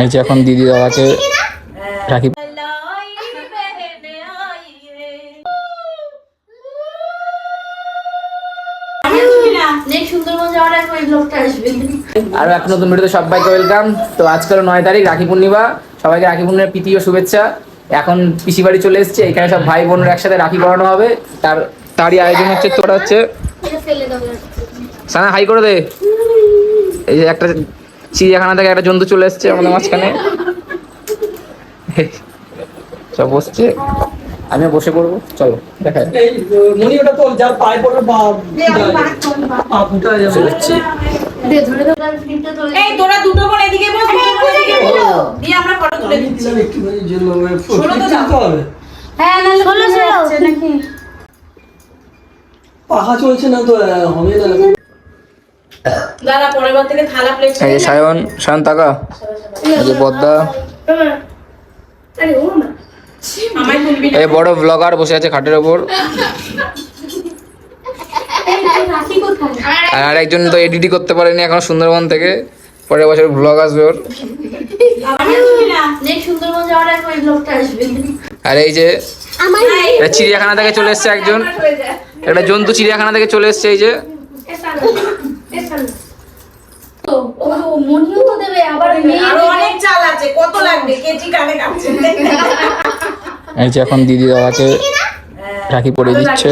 এই যে এখন দিদি দাদাকে রাখি আরও এক নতুন ভিডিওতে সবাইকে ওয়েলকাম তো আজকাল নয় তারিখ রাখি পূর্ণিমা। সবাইকে রাখি পূর্ণিমার প্রীতি ও শুভেচ্ছা। এখন পিসি বাড়ি চলে এসেছে এখানে সব ভাই বোনের একসাথে রাখি পরানো হবে। তার তারই আয়োজন হচ্ছে তোরা হচ্ছে। সানা হাই করে দে। এই যে একটা চিড়িয়াখানা থেকে একটা জন্তু চলে এসেছে আমাদের মাঝখানে। সব বসছে। আমিও বসে পড়ব চলো দেখা। মনি ওটা তো যার পায়ে পড়ে পা পা ফুটা যাবে চলে যাচ্ছি দে ধরে ধরে তার ফিল্মটা তোলে এই তোরা দুটো বোন এদিকে বস হবে। হ্যাঁ নাহলে ষোলো ষোলো নাকি? পাখা চলছে না তো হবে না। দাদা পরের বার থেকে থালা প্লেট এই যে সায়ন সায়ন তাকা এই যে পদ্মা। এই বড় ব্লগার বসে আছে খাটের ওপর। আর একজন তো এডিটি করতে পারেনি এখন সুন্দরবন থেকে। পরের বছর ব্লগ আসবে ওর। আর এই যে এটা চিড়িয়াখানা থেকে চলে এসছে একজন। একটা জন্তু চিড়িয়াখানা থেকে চলে এসছে এই যে। ও ও মনিও তো দেবে আবার মেয়ে আরও অনেক চাল আছে কত লাগবে? কেজি কানে কাটছে এই যে এখন দিদি দাদাকে রাখি পরিয়ে দিচ্ছে।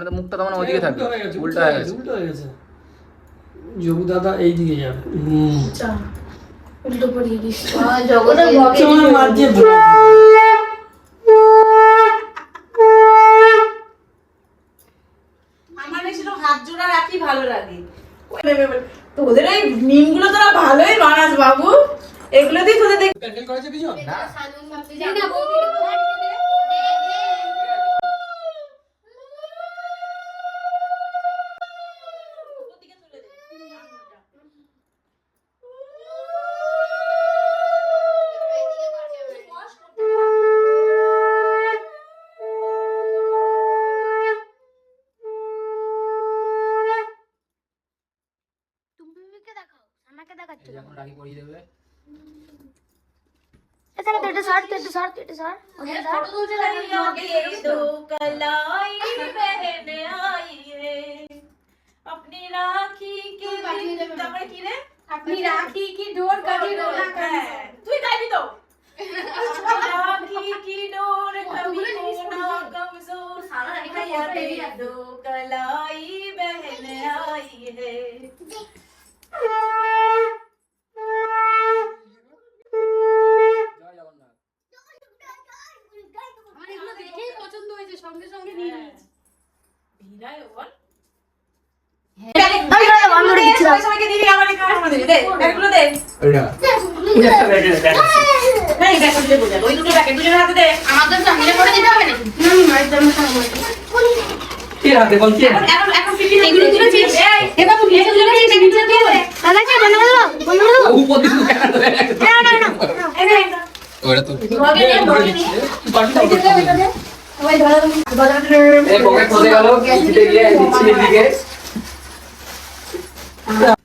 মানে তো মুখটা তখন ওইদিকে থাকবে উল্টা হয়ে গেছে উল্টো হয়ে গেছে। যোগু দাদা এই দিকে যাবে। উল্টো পড়িয়ে দিস। জগতের চল মাঝে আমার হাত জোড়া রাখি ভালো লাগে। তোদের ওই মিমগুলো তোরা ভালোই বানাস বাবু। এগুলো দিয়ে তোদের দেখ প্যান্ডেল করেছে পিছন টুম্পিকে দেখাও আমাকে দেখাচ্ছ এই যে এখন রাখি পরিয়ে দেবে এখানে তো এটা সর তো এটা সর তো এটা সর ওখানে সর तो दो कलाई बहन आई है अपनी राखी के তারপরে কি রে আপনি রাখি কি ডোর কাটি রোলা হ্যাঁ, তুই গাইবি তো राखी की डोर कभी ना कमजोर भैया तेरी दो कलाई দাও বন্ধ করে দাও। উপর দিকে কেন না না না ওটা তো রগে নে। রগে নে। সবাই ধরে এই পকেট খুলে গেল দিচ্ছি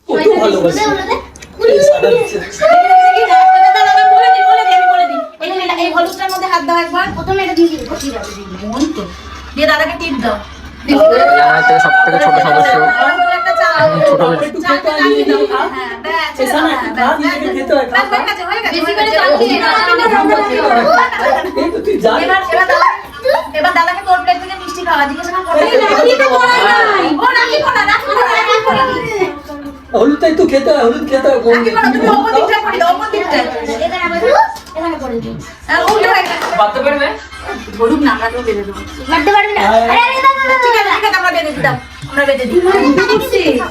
কত ভালোবাসি। এই সাদা দিচ্ছে। বলে দি বলে দি আমি বলে দি এই এটা এই হলুদটার মধ্যে হাত দাও একবার প্রথমে এটা দিয়ে দাদাকে টিপ দাও সব থেকে ছোট সদস্য ছোট এবার দাদাকে তোর প্লেট থেকে মিষ্টি খাওয়া জিজ্ঞেস হলুদটাই তো খেতে হয় হলুদ খেতে হয় তুমি ওপর দিকটা করে দাও ওপর দিকটা। এখানে করে দিও এখানে করে দিও। উল্টো হয়ে গেছে পারবে না আমরা তো বেঁধে দেবো। মারতে পারবি না? আরে আরে দাও দাও ঠিক আছে ঠিক আছে আমরা বেঁধে দিতাম। আমরা বেঁধে দিই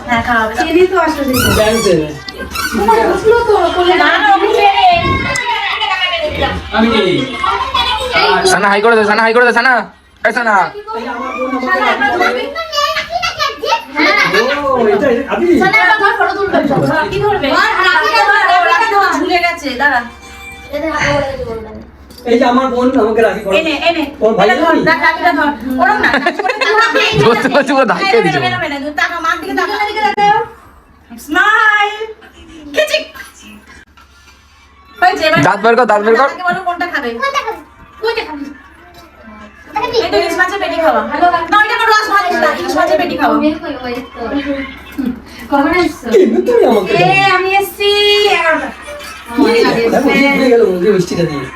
হ্যাঁ খাওয়াবে চিনি তো আসলে জানতে হবে। না। না আমি সানা হাই করে দে সানা হাই করে দে সানা। এই সানা। এই দিতে বলবেন এই যে আমার বোন আমাকে রাখি পড়া এনে এনে। ওর ভাই ধর জানি? রাখিটা ধর। ওরম না। ধরতে ধরতে পুরো ধাক্কা দিছো। মেরে, মেরে, মেরে, মার দিকে তাকাও, এদিকে তাকাও। Smile. খিচিক। দাঁত বের কর, দাঁত বের কর। কোনটা খাবে। কোনটা খাবি? কোনটা খাবি? এই তো মাছের পেটি খাওয়া। না কখন তুমি আমাকে এ আমি এসছি মিষ্টিটা দিয়ে।